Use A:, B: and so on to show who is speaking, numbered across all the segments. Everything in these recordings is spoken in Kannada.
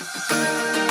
A: Música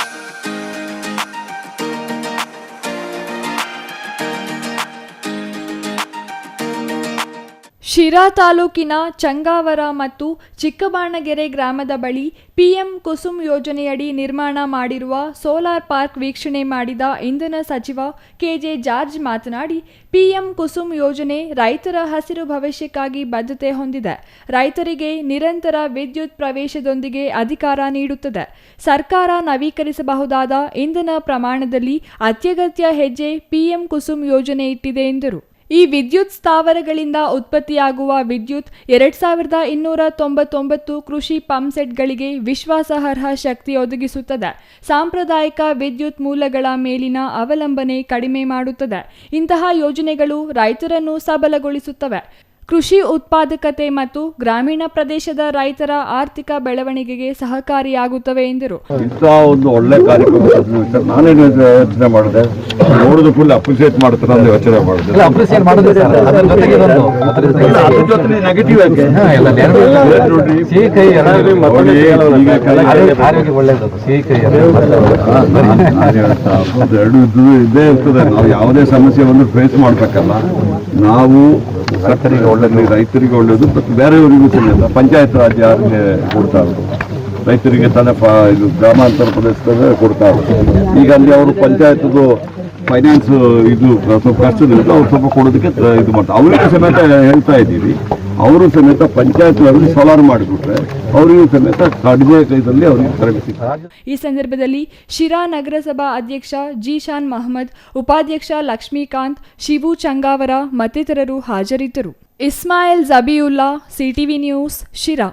A: ಶಿರಾ ತಾಲೂಕಿನ ಚಂಗಾವರ ಮತ್ತು ಚಿಕ್ಕಬಾಣಗೆರೆ ಗ್ರಾಮದ ಬಳಿ ಪಿಎಂ ಕುಸುಮ್ ಯೋಜನೆಯಡಿ ನಿರ್ಮಾಣ ಮಾಡಿರುವ ಸೋಲಾರ್ ಪಾರ್ಕ್ ವೀಕ್ಷಣೆ ಮಾಡಿದ ಇಂಧನ ಸಚಿವ ಕೆಜೆ ಜಾರ್ಜ್ ಮಾತನಾಡಿ, ಪಿಎಂ ಕುಸುಮ್ ಯೋಜನೆ ರೈತರ ಹಸಿರು ಭವಿಷ್ಯಕ್ಕಾಗಿ ಬದ್ಧತೆ ಹೊಂದಿದೆ. ರೈತರಿಗೆ ನಿರಂತರ ವಿದ್ಯುತ್ ಪ್ರವೇಶದೊಂದಿಗೆ ಅಧಿಕಾರ ನೀಡುತ್ತದೆ. ಸರ್ಕಾರ ನವೀಕರಿಸಬಹುದಾದ ಇಂಧನ ಪ್ರಮಾಣದಲ್ಲಿ ಅತ್ಯಗತ್ಯ ಹೆಜ್ಜೆ ಪಿಎಂ ಕುಸುಮ್ ಯೋಜನೆ ಇಟ್ಟಿದೆ ಎಂದರು. ಈ ವಿದ್ಯುತ್ ಸ್ಥಾವರಗಳಿಂದ ಉತ್ಪತ್ತಿಯಾಗುವ ವಿದ್ಯುತ್ ಎರಡ್ ಸಾವಿರದ ಇನ್ನೂರ ತೊಂಬತ್ತೊಂಬತ್ತು ಕೃಷಿ ಪಂಪ್ಸೆಟ್ಗಳಿಗೆ ವಿಶ್ವಾಸಾರ್ಹ ಶಕ್ತಿ ಒದಗಿಸುತ್ತದೆ. ಸಾಂಪ್ರದಾಯಿಕ ವಿದ್ಯುತ್ ಮೂಲಗಳ ಮೇಲಿನ ಅವಲಂಬನೆ ಕಡಿಮೆ ಮಾಡುತ್ತದೆ. ಇಂತಹ ಯೋಜನೆಗಳು ರೈತರನ್ನು ಸಬಲಗೊಳಿಸುತ್ತವೆ. ಕೃಷಿ ಉತ್ಪಾದಕತೆ ಮತ್ತು ಗ್ರಾಮೀಣ ಪ್ರದೇಶದ ರೈತರ ಆರ್ಥಿಕ ಬೆಳವಣಿಗೆಗೆ ಸಹಕಾರಿಯಾಗುತ್ತವೆ ಎಂದರು.
B: ಇಂಥ ಒಂದು ಒಳ್ಳೆ ಕಾರ್ಯಕ್ರಮ ನಾನೇನು ಯೋಚನೆ ಮಾಡಿದೆ? ನೋಡಿದ ಫುಲ್ ಅಪ್ರಿಸಿಯೇಟ್ ಮಾಡ್ತಾರೆ ಅಂತ ಯೋಚನೆ ಮಾಡಿದೆ.
C: ಎರಡು
B: ಇದ್ದೇ ಇರ್ತದೆ ನಾವು ಯಾವುದೇ ಸಮಸ್ಯೆ ಒಂದು ಫೇಸ್ ಮಾಡ್ಬೇಕಲ್ಲ. ನಾವು ರೈತರಿಗೆ ಒಳ್ಳೇದು ರೈತರಿಗೆ ಒಳ್ಳೇದು ಮತ್ತು ಬೇರೆಯವರಿಗೂ ಸಮೇತ ಪಂಚಾಯತ್ ರಾಜ್ ಯಾರಿಗೆ ಕೊಡ್ತಾ ಇದ್ರು? ರೈತರಿಗೆ ತನ್ನ ಇದು ಗ್ರಾಮಾಂತರ ಪ್ರದೇಶದಲ್ಲೇ ಕೊಡ್ತಾ ಇದ್ರು. ಈಗ ಅಲ್ಲಿ ಅವರು ಪಂಚಾಯತ್ದು ಫೈನಾನ್ಸ್ ಇದು, ಸ್ವಲ್ಪ ಕಷ್ಟದಿಂದ ಅವ್ರು ಸ್ವಲ್ಪ ಕೊಡೋದಕ್ಕೆ ಇದು ಮಾಡ್ತಾರೆ. ಅವರಿಗೂ ಸಮೇತ ಹೇಳ್ತಾ ಇದ್ದೀವಿ. ಅವರು ಸಮೇತ ಪಂಚಾಯತ್ ಅವರಿಗೆ ಸೋಲಾರ್ ಮಾಡಿಬಿಟ್ರೆ, ಅವರಿಗೂ ಸಮೇತ ಕಡಿಮೆ ಇದರಲ್ಲಿ ಅವರಿಗೆ ಕರೆಂಟ್
A: ಈ ಸಂದರ್ಭದಲ್ಲಿ ಶಿರಾ ನಗರಸಭಾ ಅಧ್ಯಕ್ಷ ಜೀಶಾನ್ ಮಹಮ್ಮದ್, ಉಪಾಧ್ಯಕ್ಷ ಲಕ್ಷ್ಮೀಕಾಂತ್, ಶಿವು ಚಂಗಾವರ ಮತ್ತಿತರರು ಹಾಜರಿದ್ದರು. Ismail Jabiulla CTV news, Sira.